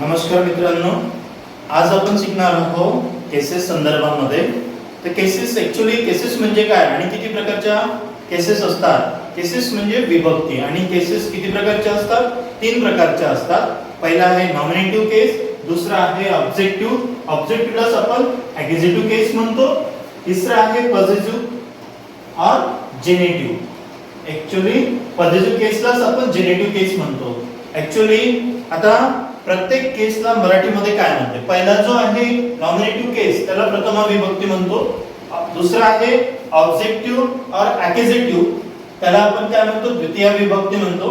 नमस्कार मित्रांनो आज आपण शिकणार आहोत केसेस संदर्भामध्ये. तर केसेस ऍक्च्युली केसेस म्हणजे काय आणि किती प्रकारच्या केसेस असतात? केसेस म्हणजे विभक्ती आणि केसेस किती प्रकारच्या असतात? तीन प्रकारच्या असतात. पहिला आहे नॉमिनेटिव्ह केस दुसरा आहे ऑब्जेक्टिव्ह ऑब्जेक्टिव्हलाच आपण ऍग्जिटिव्ह केस म्हणतो. तिसरा आहे पॉझिटिव्ह और जेनेटिव्ह ऍक्च्युली पॉझिटिव्ह केसलाच आपण जेनेटिव्ह केस म्हणतो. ऍक्च्युली आता प्रत्येक केसला मराठीमध्ये काय म्हणते? पहिला जो आहे नॉमिनेटिव्ह केस त्याला प्रथमा विभक्ती म्हणतो. दुसरा आहे ऑब्जेक्टिव्ह और ऍकेझेटिव्ह त्याला आपण काय म्हणतो? द्वितीय विभक्ती म्हणतो.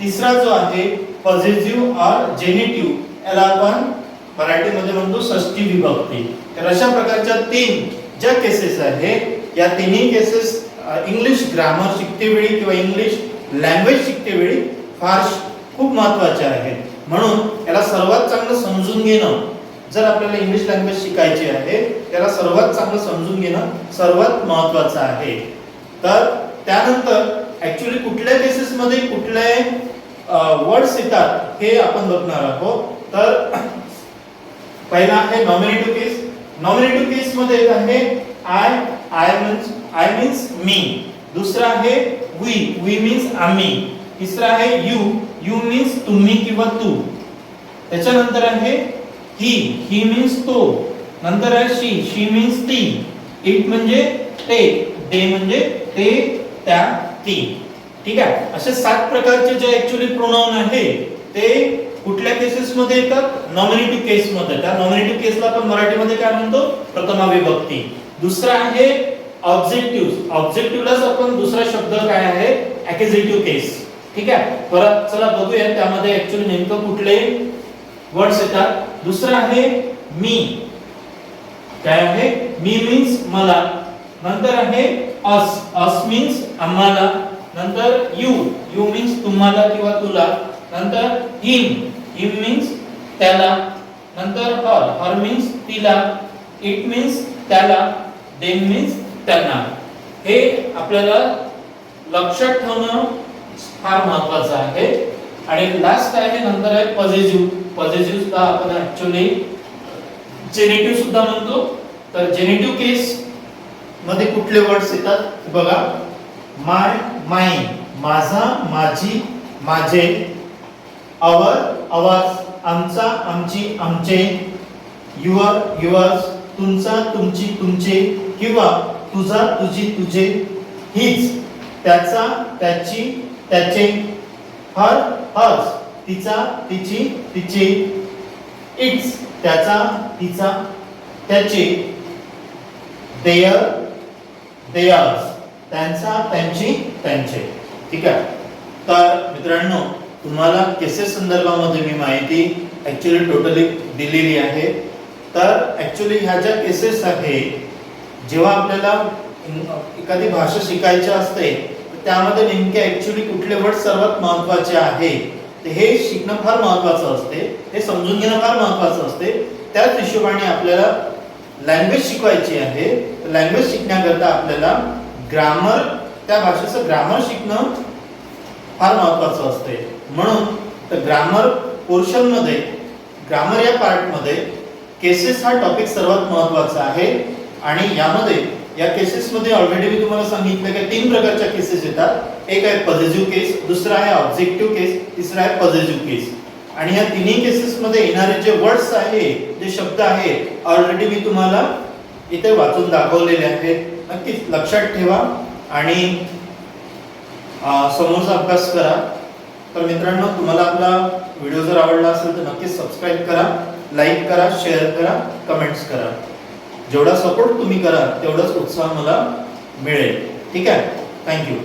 तिसरा जो आहे पॉझिटिव्ह और जेनेटिव्ह याला आपण मराठीमध्ये म्हणतो षष्टी विभक्ती. तर अशा प्रकारच्या तीन ज्या केसेस आहेत या तिन्ही केसेस इंग्लिश ग्रामर शिकते वेळी किंवा इंग्लिश लँग्वेज शिकते वेळी फार खूप महत्त्वाच्या आहेत म्हणून याला सर्वात चांगलं समजून घेणं जर आपल्याला इंग्लिश लँग्वेज शिकायची आहे त्याला सर्वात चांगलं समजून घेणं सर्वात महत्वाचं आहे. तर त्यानंतर ऍक्च्युली कुठल्या केसेसमध्ये कुठले वर्ड्स येतात हे आपण बघणार आहोत. तर पहिला आहे नॉमिनेटिव्ह केस नॉमिनेटिव्ह केस मध्ये एक आहे I I means I means मी दुसरा आहे वी वी मीन्स आम्ही. तिसरा आहे यू यू मीन्स तुम्ही किंवा तू. त्याच्यानंतर आहे ही ही मीन्स तो. नंतर आहे शी शी मीन्स ती. इट म्हणजे ते. ते म्हणजे ते त्या ती. ठीक आहे? असे सात प्रकारचे जे ऍक्च्युली प्रोनाऊन आहे ते कुठल्या केसेस मध्ये येतात? नॉमिनेटिव्ह केस मध्ये. त्या नॉमिनेटिव्ह केसला आपण मराठीमध्ये काय म्हणतो? प्रथमा विभक्ती. दुसरा आहे ऑब्जेक्टिव्ह ऑब्जेक्टिव्हलाच आपण दुसरा शब्द काय आहे? ऍक्युजेटिव्ह केस ठीक आहे? परत चला बघूया त्यामध्ये ऍक्च्युली नेमकं कुठले वर्ड्स येतात. दुसरं आहे मी. काय आहे? मी मीन्स मला. नंतर आहे अस अस मीन्स आम्हाला. नंतर यू यू मीन्स तुम्हाला किंवा तुला. नंतर हिम हिम मीन्स त्याला. नंतर हर हर मीन्स तिला. इट मीन्स त्याला. देम मीन्स त्यांना. हे आपल्याला लक्षात ठेवणं फार महत्वाचं आहे. आणि लास्ट आहे नंतर आहे पॉझिटिव्ह पॉझिटिव्ह आपण ऍक्च्युली जेनेटिव्ह सुद्धा म्हणतो. तर जेनेटिव्ह केस मध्ये कुठले वर्ड्स येतात? बघा. माय माय माझा माझी माझे अवर आवाज आमचा आमची आमचे युअर युअर्स तुमचा तुमची तुमचे किंवा तुझा तुझी तुझे हीच त्याचा त्याची त्याचे हर हर्स तिचा तिची तिचे. इट्स त्याचा तिचा त्याचे. देयर देयर्स त्यांचा त्यांची त्यांचे. ठीक आहे? तर मित्रांनो तुम्हाला केसेस संदर्भामध्ये मी माहिती ऍक्च्युली टोटली दिलेली आहे. तर ऍक्च्युली ह्या ज्या केसेस आहे जेव्हा आपल्याला एखादी भाषा शिकायची असते त्यामध्ये नेमके ऍक्च्युली कुठले वर्ड सर्वात महत्त्वाचे आहे? हे शिकणं फार महत्वाचं असते. हे समजून घेणं फार महत्वाचं असते. त्याच हिशोबाने आपल्याला लँग्वेज शिकवायची आहे. लँग्वेज शिकण्याकरता आपल्याला ग्रामर त्या भाषेचं ग्रामर शिकणं फार महत्वाचं असते. म्हणून तर ग्रामर पोर्शनमध्ये ग्रामर या पार्टमध्ये केसेस हा टॉपिक सर्वात महत्त्वाचा आहे. आणि यामध्ये या केसेस मध्ये ऑलरेडी मी तुम्हाला सांगितलं की तीन प्रकारच्या केसेस येतात. एक आहे पॉझिटिव्ह केस दुसरा आहे ऑब्जेक्टिव्ह केस तिसरा आहे पॉझिटिव्ह केस आणि या तिन्ही केसेस मध्ये येणारे जे वर्ड्स आहे जे शब्द आहेत ऑलरेडी मी तुम्हाला इथे वाचून दाखवलेले आहेत. नक्कीच लक्षात ठेवा आणि समोरचा अभ्यास करा. तर मित्रांनो तुम्हाला आपला व्हिडिओ जर आवडला असेल तर नक्कीच सबस्क्राईब करा लाईक करा शेअर करा कमेंट्स करा. जेवढा सपोर्ट तुम्ही करा तेवढाच उत्साह मला मिळेल. ठीक आहे? थँक्यू